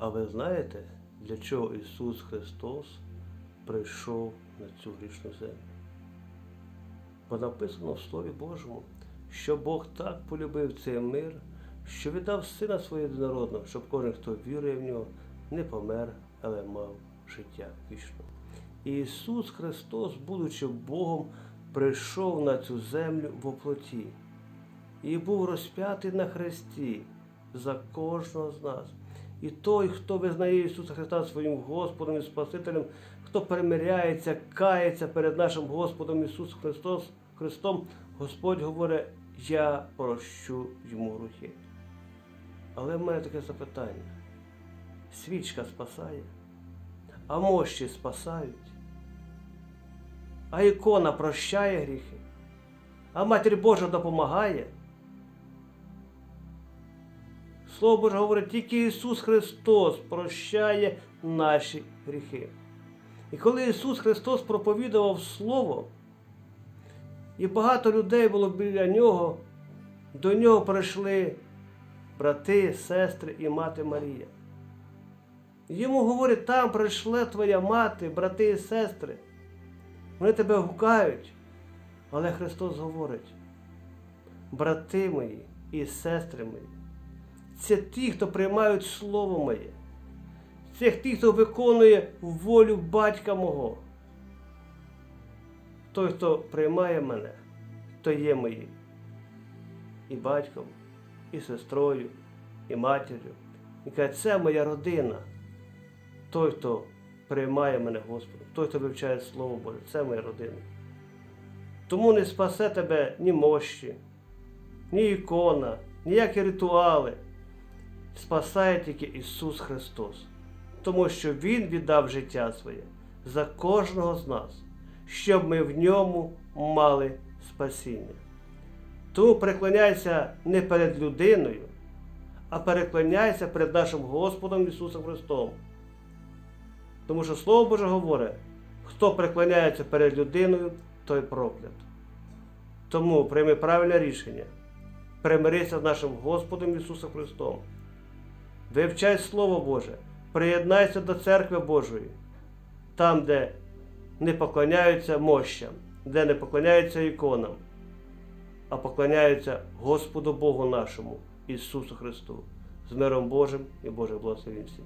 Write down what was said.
А ви знаєте, для чого Ісус Христос прийшов на цю грішну землю? Бо написано в Слові Божому, що Бог так полюбив цей мир, що віддав Сина свого єдинородного, щоб кожен, хто вірує в нього, не помер, але мав життя вічне. І Ісус Христос, будучи Богом, прийшов на цю землю в оплоті і був розп'ятий на хресті за кожного з нас. І той, хто визнає Ісуса Христа своїм Господом і Спасителем, хто примиряється, кається перед нашим Господом Ісусом Христос, Христом, Господь говорить, я прощу йому гріхи. Але в мене таке запитання: свічка спасає, а мощі спасають, а ікона прощає гріхи, а Матір Божа допомагає. Слово Боже говорить, тільки Ісус Христос прощає наші гріхи. І коли Ісус Христос проповідував Слово, і багато людей було біля Нього, до Нього прийшли брати, сестри і мати Марія. Йому говорять, там прийшла твоя мати, брати і сестри. Вони тебе гукають. Але Христос говорить, брати мої і сестри мої, це ті, хто приймають Слово моє. Це ті, хто виконує волю батька мого. Той, хто приймає мене, то є моїм. І батьком, і сестрою, і матір'ю. І каже, це моя родина. Той, хто приймає мене Господом, той, хто вивчає Слово Боже, це моя родина. Тому не спасе тебе ні мощі, ні ікона, ніякі ритуали. Спасає тільки Ісус Христос, тому що Він віддав життя своє за кожного з нас, щоб ми в ньому мали спасіння. Тому преклоняйся не перед людиною, а переклоняйся перед нашим Господом Ісусом Христом. Тому що Слово Боже говорить, хто преклоняється перед людиною, той проклят. Тому прийми правильне рішення. Примирися з нашим Господом Ісусом Христом. Вивчай Слово Боже, приєднайся до церкви Божої, там, де не поклоняються мощам, де не поклоняються іконам, а поклоняються Господу Богу нашому, Ісусу Христу, з миром Божим і Божим благословень всім.